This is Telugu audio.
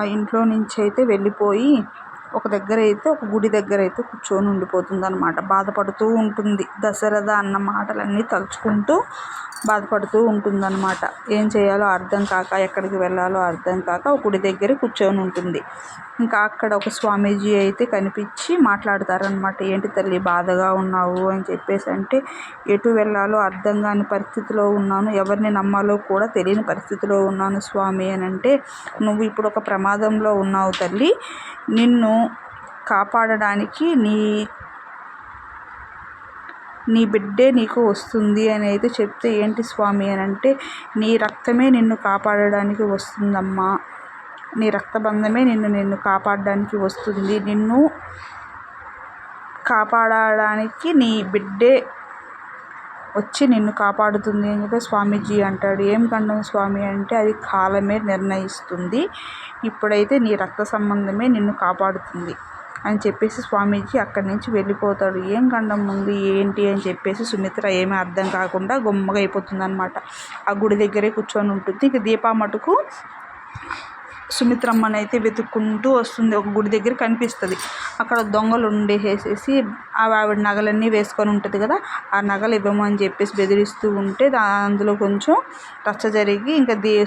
ఆ ఇంట్లో నుంచి అయితే వెళ్ళిపోయి ఒక దగ్గర అయితే ఒక గుడి దగ్గర అయితే కూర్చొని ఉండిపోతుంది అనమాట బాధపడుతూ ఉంటుంది. దశరథ అన్న మాటలన్నీ తలుచుకుంటూ బాధపడుతూ ఉంటుందన్నమాట. ఏం చేయాలో అర్థం కాక ఎక్కడికి వెళ్ళాలో అర్థం కాక ఒక గుడి దగ్గర కూర్చొని ఉంటుంది. ఇంకా అక్కడ ఒక స్వామీజీ అయితే కనిపించి మాట్లాడతారనమాట ఏంటి తల్లి బాధగా ఉన్నావు? అని చెప్పేసి అంటే ఎటు వెళ్ళాలో అర్థం కాని పరిస్థితిలో ఉన్నాను. ఎవరిని నమ్మాలో కూడా తెలియని పరిస్థితిలో ఉన్నాను స్వామి అని అంటే నువ్వు ఇప్పుడు ఒక ప్రమాదంలో ఉన్నావు తల్లి. నిన్ను కాపాడడానికి నీ నీ బిడ్డే నీకు వస్తుంది అని అయితే చెప్తే ఏంటి స్వామి అని అంటే నీ రక్తమే నిన్ను కాపాడడానికి వస్తుందమ్మా. నీ రక్తబంధమే నిన్ను నిన్ను కాపాడడానికి వస్తుంది. నిన్ను కాపాడడానికి నీ బిడ్డే వచ్చి నిన్ను కాపాడుతుంది అని చెప్పి స్వామీజీ అంటాడు. ఏం కండం స్వామి అంటే అది కాలమే నిర్ణయిస్తుంది. ఇప్పుడైతే నీ రక్త సంబంధమే నిన్ను కాపాడుతుంది. అని చెప్పేసి స్వామీజీ అక్కడి నుంచి వెళ్ళిపోతాడు. ఏం గండం ఉంది? ఏంటి? అని చెప్పేసి సుమిత్ర ఏమీ అర్థం కాకుండా గొమ్మగా అయిపోతుంది అనమాట ఆ గుడి దగ్గరే కూర్చొని ఉంటుంది. ఇక దీపా మటుకు సుమిత్రమ్మని అయితే వెతుక్కుంటూ వస్తుంది. ఒక గుడి దగ్గర కనిపిస్తుంది. అక్కడ దొంగలు ఉండేసేసి ఆవిడ నగలన్నీ వేసుకొని ఉంటుంది కదా ఆ నగలు ఇవ్వమని చెప్పేసి బెదిరిస్తూ ఉంటే అందులో కొంచెం రచ్చ జరిగి ఇంకా దే